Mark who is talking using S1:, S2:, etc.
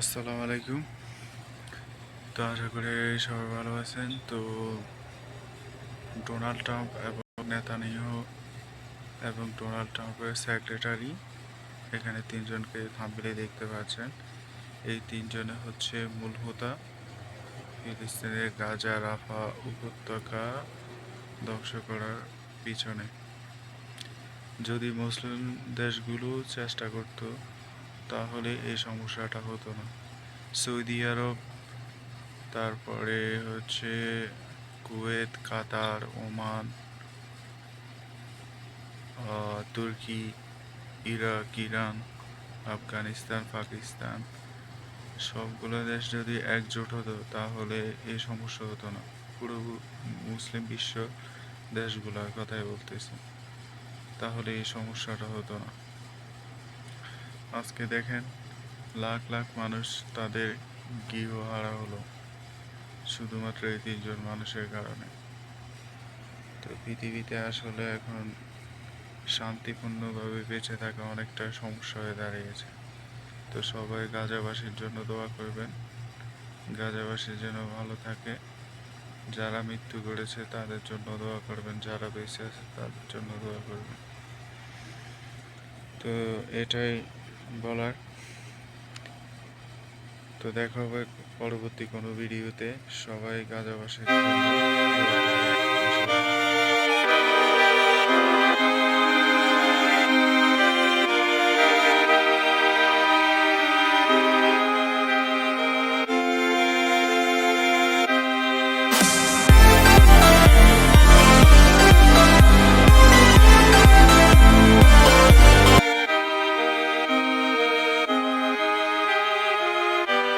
S1: আসসালামু আলাইকুম। তো আশা করি সবাই ভালো আছেন। তো ডোনাল্ড ট্রাম্প এবং নেতানিয়াহু এবং ডোনাল্ড ট্রাম্পের সেক্রেটারি এখানে তিনজনকে থাম্বলে দেখতে পাচ্ছেন। এই তিনজনে হচ্ছে মূল হোতা। ফিলিস্তিনের গাজা রাফা উপত্যকা ধ্বংস করার পিছনে। যদি মুসলিম দেশগুলো চেষ্টা করত তাহলে এই সমস্যাটা হতো না। সৌদি আরব, তারপরে হচ্ছে কুয়েত, কাতার, ওমান তুর্কি, ইরাক, ইরান, আফগানিস্তান, পাকিস্তান, সবগুলো দেশ যদি একজোট হতো, তাহলে এই সমস্যা হতো না। পুরো মুসলিম বিশ্ব দেশগুলোর কথাই বলতেছি। তাহলে এই সমস্যাটা হতো না। আজকে দেখেন, লাখ লাখ মানুষ তাদের গৃহ হারা হলো, শুধুমাত্র এই তিনজন মানুষের কারণে। তো পৃথিবীতে আসলে এখন শান্তিপূর্ণভাবে বেঁচে থাকা অনেকটা সমস্যা হয়ে দাঁড়িয়েছে। তো সবাই গাজাবাসীর জন্য দোয়া করবেন। গাজাবাসী যেন ভালো থাকে। যারা মৃত্যু করেছে তাদের জন্য দোয়া করবেন, যারা বেঁচে আছে তাদের জন্য দোয়া করবেন। তো এটাই বলার তো দেখা হবে পরবর্তী কোনো ভিডিওতে সবাই গাজাবাসীর।